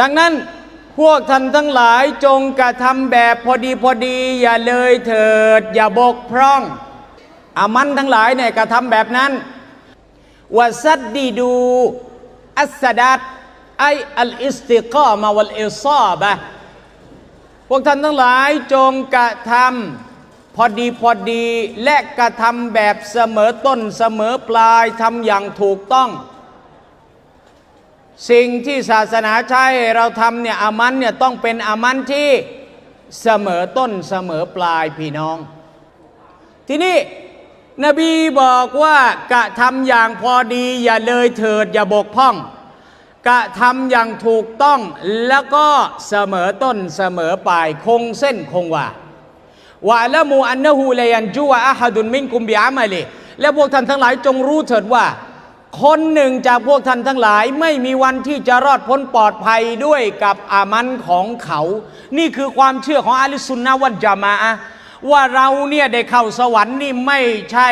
ดังนั้นพวกท่านทั้งหลายจงกระทำแบบพอดีพอดี อย่าเลยเถิด อย่าบกพร่องอามันทั้งหลายเนี่ยกระทำแบบนั้นวะซัดดีดู อัสดัดไออัลอิสติกามะวัลอิซาบะพวกท่านทั้งหลายจงกระทำพอดีพอดี และกระทำแบบเสมอต้นเสมอปลายทำอย่างถูกต้อง สิ่งที่ศาสนาใช้ใเราทำเนี่ยอามันเนี่ยต้องเป็นอามันที่เสมอต้นเสมอปลายพี่น้อง ทีนี้นบีบอกว่ากะทำอย่างพอดี อย่าเลยเถิดอย่าบกพร่อง กะทำอย่างถูกต้องแล้วก็เสมอต้นเสมอปลายคงเส้นคงวาวะละมูอันนะฮูลยันจูวะอะฮัดุนมินกุมบิอามาลีและพวกท่านทั้งหลายจงรู้เถิดว่า คนหนึ่งจากพวกท่านทั้งหลายไม่มีวันที่จะรอดพ้นปลอดภัยด้วยกับอามันของเขา นี่คือความเชื่อของอาลิสุนนะวันจามะว่าเราเนี่ยได้เข้าสวรรค์นี่ไม่ใช่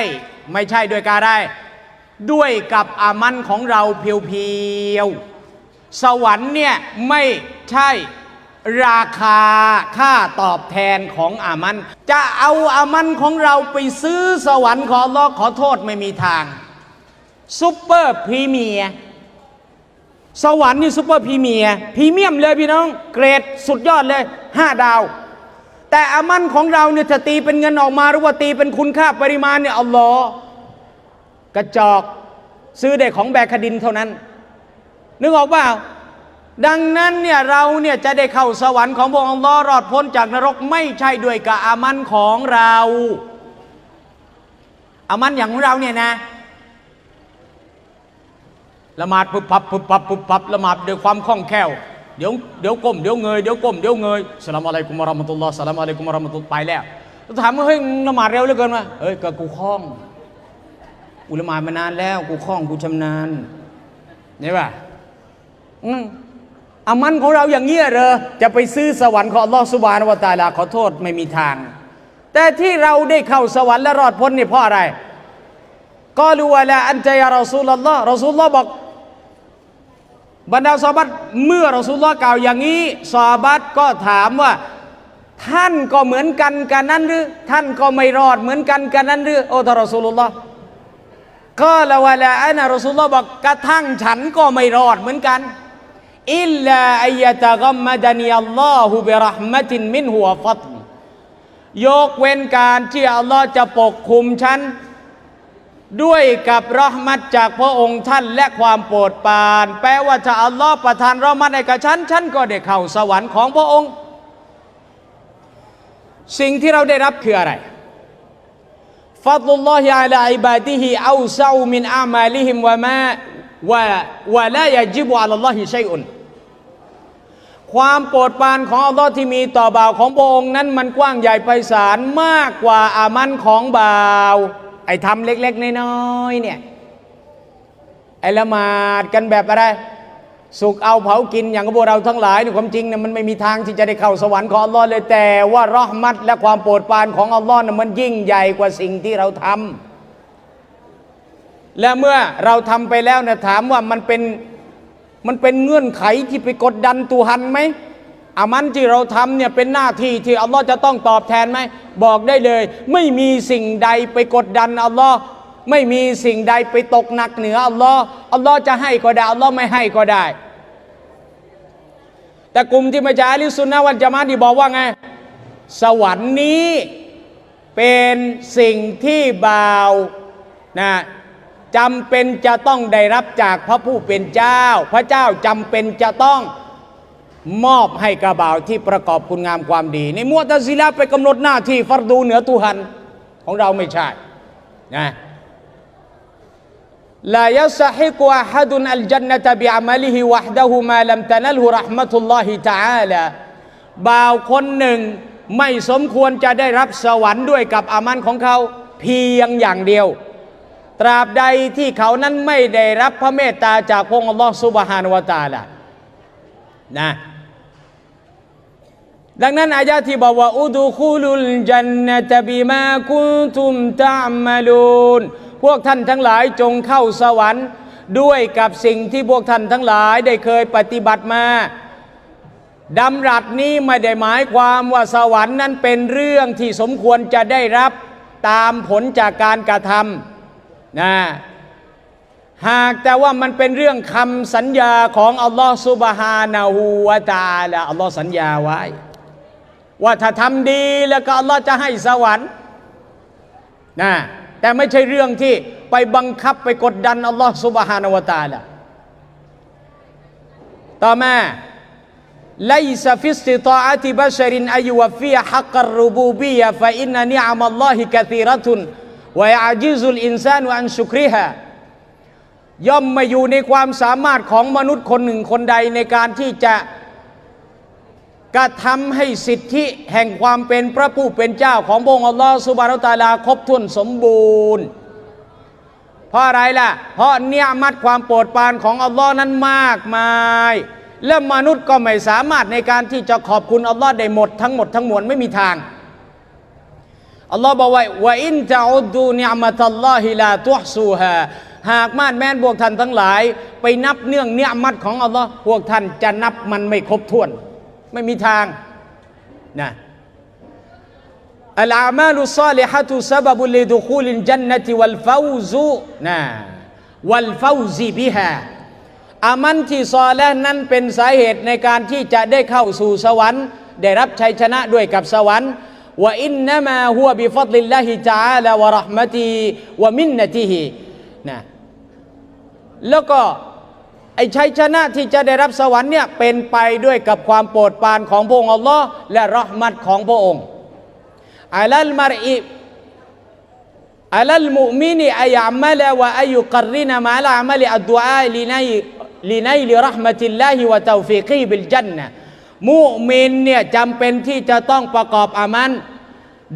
ไม่ใช่ด้วยการได้ ด้วยกับอามันของเราเพียวๆ สวรรค์เนี่ยไม่ใช่ราคาค่าตอบแทนของอามัน จะเอาอามันของเราไปซื้อสวรรค์ขอรอขอโทษไม่มีทาง ซุปเปอร์พรีเมียร์สวรรค์นี่ซุปเปอร์พรีเมียร์พรีเมียมเลยพี่น้อง เกรดสุดยอดเลยห้าดาว แต่อามันของเราเนี่ยจะตีเป็นเงินออกมาหรือว่าตีเป็นคุณค่าปริมาณเนี่ยอัลลอฮ์กระจอกซื้อได้ของแบกคดินเท่านั้น นึกออกเปล่าดังนั้นเนี่ยเราเนี่ยจะได้เข้าสวรรค์ของพระองค์อัลลอฮ์รอดพ้นจากนรกไม่ใช่ด้วยกับอามันของเรา อามันอย่างของเราเนี่ยนะ ละหมาดปุบปับปุบปับปุบปับละหมาดด้วยความคล่องแคล่วเดี๋ยวเดี๋ยวก้มเดี๋ยวเงยเดี๋ยวก้มเดี๋ยวเงยสลามอะลัยกุมวะเรามตุลลอสลามอะลัยกุมวะเรามตุลไปแล้วถามว่าเฮ้ยละหมาดเร็วเหลือเกินมาเอ้ยก็กูคล่องอุละหมาดมานานแล้ว กูคล่องกูชำนาญเนี่ยป่ะอืมอามันของเราอย่างเงี้ยเหรอจะไปซื้อสวรรค์ของอัลลอฮฺสุบานวตาลาขอโทษไม่มีทาง แต่ที่เราได้เข้าสวรรค์และรอดพ้นนี่เพราะอะไรก็รู้ว่าละอันใจยารอซูลลอฮ์รอซูลลอฮ์บอก บรรดาซอฮาบัตเมื่อรอซูลลอฮ์กล่าวอย่างนี้ซอฮาบัตก็ถามว่า ท่านก็เหมือนกันกันนั้นหรือท่านก็ไม่รอดเหมือนกันกันนั้นหรือโอ้ทารอสุลลอฮ์ก็ละวะละอันะรอซูลลอฮ์บอกกระทั่งฉันก็ไม่รอดเหมือนกันอิลลาอัยะตะกัมมะดานีอัลลอฮุบิรหมะตินมินหัวฟัตยกเว้นการที่อัลลอฮ์จะปกคุมฉัน ด้วยกับรหมัดจากพระองค์ท่านและความโปรดปราน แปลว่าถ้าอัลลอฮ์ประทานรหมัดให้กับฉัน ฉันก็ได้เข้าสวรรค์ของพระองค์ สิ่งที่เราได้รับคืออะไรฟัดลุลลอฮิอาลอิบาดิฮิเอาซามินอามาลิฮิมวะมาวะวะลายจิบุอัลลอฮิชัยอุนความโปรดปรานของอัลลอฮ์ที่มีต่อบ่าวของพระองค์นั้นมันกว้างใหญ่ไพศาลมากกว่าอามันของบ่าว ไอ้ทำเล็ก ๆ น้อยๆเนี่ย ไอ้ละหมาดกันแบบอะไร สุกเอาเผากินอย่างพวกเราทั้งหลายเนี่ความจริงเนี่ยมันไม่มีทางที่จะได้เข้าสวรรค์ของอัลลอฮ์เลยแต่ว่ารอห์มัดและความโปรดปรานของอัลลอฮ์เนี่ยมันยิ่งใหญ่กว่าสิ่งที่เราทำและเมื่อเราทำไปแล้วเนี่ยถามว่ามันเป็นมันเป็นเงื่อนไขที่ไปกดดันตูฮันไหม อามันที่เราทำเนี่ยเป็นหน้าที่ที่อัลลอฮ์จะต้องตอบแทนไหมบอกได้เลย ไม่มีสิ่งใดไปกดดันอัลลอฮ์ไม่มีสิ่งใดไปตกหนักเหนืออัลลอฮ์อัลลอฮ์จะให้ก็ได้อัลลอฮ์ไม่ให้ก็ได้ แต่กลุ่มที่มาจากอะลิสุนนะวันจะมาที่บอกว่าไง สวรรค์นี้เป็นสิ่งที่บ่าวนะจำเป็นจะต้องได้รับจากพระผู้เป็นเจ้า พระเจ้าจำเป็นจะต้อง มอบให้กระบ่าวที่ประกอบคุณงามความดี ในมัวตะซิลาไปกำหนดหน้าที่ฟัรดูเหนือตุหันของเราไม่ใช่นะลายสหิกวะฮัดุนอัลจันนตบิอามัลิฮิวะฮดะฮูมาลัมตะนัลฮุรหมะตุลลอฮิตะอาลาบ่าวคนหนึ่งไม่สมควรจะได้รับสวรรค์ด้วยกับอามันของเขา เพียงอย่างเดียว ตราบใดที่เขานั้นไม่ได้รับพระเมตตาจากพระองค์อัลลอฮฺซุบฮานวะตาลานะ ดังนั้นอายะที่บอกว่าอุดูคูลุลจันนตบิมาคุตุมตะมาลูนพวกท่านทั้งหลายจงเข้าสวรรค์ด้วยกับสิ่งที่พวกท่านทั้งหลายได้เคยปฏิบัติมาดำรัสนี้ไม่ได้หมายความว่าสวรรค์นั้นเป็นเรื่องที่สมควรจะได้รับตามผลจากการกระทำนะหากแต่ว่ามันเป็นเรื่องคำสัญญาของอัลลอฮฺซุบฮานาหูวาตาละอัลลอฮ์สัญญาไว้ ว่าถ้าทำดีแล้วก็อัลลอฮ์จะให้สวรรค์นะแต่ไม่ใช่เรื่องที่ไปบังคับไปกดดันอัลลอฮ์สุบฮานาวตาละต่อมาไลซฟิสติตาอัติบัชรินอายุวฟีฮักกรูบูบียะฟะอินนิอัมัลลอฮิกะตีรตุนวยอาจิซุลอินซานอันชุคริฮะย่อมมาอยู่ในความสามารถของมนุษย์คนหนึ่งคนใดในการที่จะ กระทำให้สิทธิแห่งความเป็นพระผู้เป็นเจ้าของพระองค์อัลลอฮฺสุบารุตาลาครบถ้วนสมบูรณ์ เพราะอะไรล่ะ เพราะเนียมัดความโปรดปรานของอัลลอฮ์นั้นมากมาย และมนุษย์ก็ไม่สามารถในการที่จะขอบคุณอัลลอฮ์ได้หมดทั้งหมดทั้งมวลไม่มีทางอัลลอฮ์บอกว่าว่าอินจะอุดดูนิอมตัลลอฮิลาตุฮซูฮาหากมาดแม่นพวกท่านทั้งหลาย ไปนับเนื่องเนียมัดของอัลลอฮ์พวกท่านจะนับมันไม่ครบถ้วน ไม่มีทางนะอัลอามาลุซาลิฮะตุซบับุลิดุคูลินจันนติวัลฟาวซุนะวัลฟาวซิบิฮาอามันที่ซอและนั้นเป็นสาเหตุในการที่จะได้เข้าสู่สวรรค์ ได้รับชัยชนะด้วยกับสวรรค์ว่าอินนามาหัวบิฟัดลิลลาฮิจาลาวะระห์มะตีวะมินนติฮินะแล้วก็ ชัยชนะที่จะได้รับสวรรค์เนี่ยเป็นไปด้วยกับความโปรดปรานของพระองค์อัลลอฮ์และรหมัตของพระองค์อัลลมารอิอัลลมุมินีอายามมะลวะอายุกรินะมาละอามัลอัดดุอาลีนัยลีนัยลิรหมะติลลาฮิวะตาฟิกีบิลจันนะมุมินเนี่ยจำเป็นที่จะต้องประกอบอามัน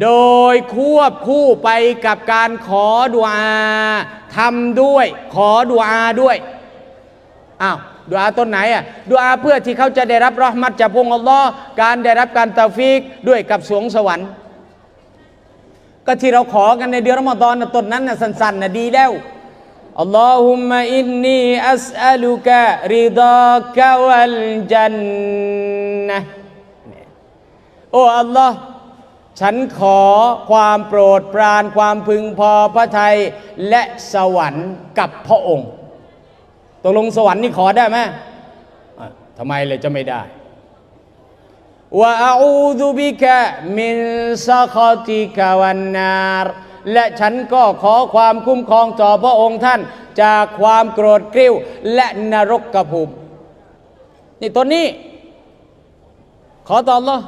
โดยควบคู่ไปกับการขอดุอาทำด้วย ขอดุอาด้วย อ้าวดุอาต้นไหนอะดุอาเพื่อที่เขาจะได้รับรอห์มัตจากพงอัลลอฮ์การได้รับการตาฟิกด้วยกับสวงสวรรค์ ก็ที่เราขอกันในเดือนรอมฎอนต้นนั้นนะสั้นๆนะดีแล้วอัลลอฮุมะอินนีอัสอัลุกะริดากะวัลจันนะโอ้อัลลอฮ์ฉันขอความโปรดปรานความพึงพอพระทัยและสวรรค์กับพระองค์ กลงสวรรค์นี่ขอได้ไหมทำไมเลยจะไม่ได้ว่าอูดุบิกะมินซัคติกะวันนารและฉันก็ขอความคุ้มครองต่อพระองค์ท่าน จากความโกรธกริ้ว และนรกกระภูมินี่ตัวนี้ ขอต่อ Allah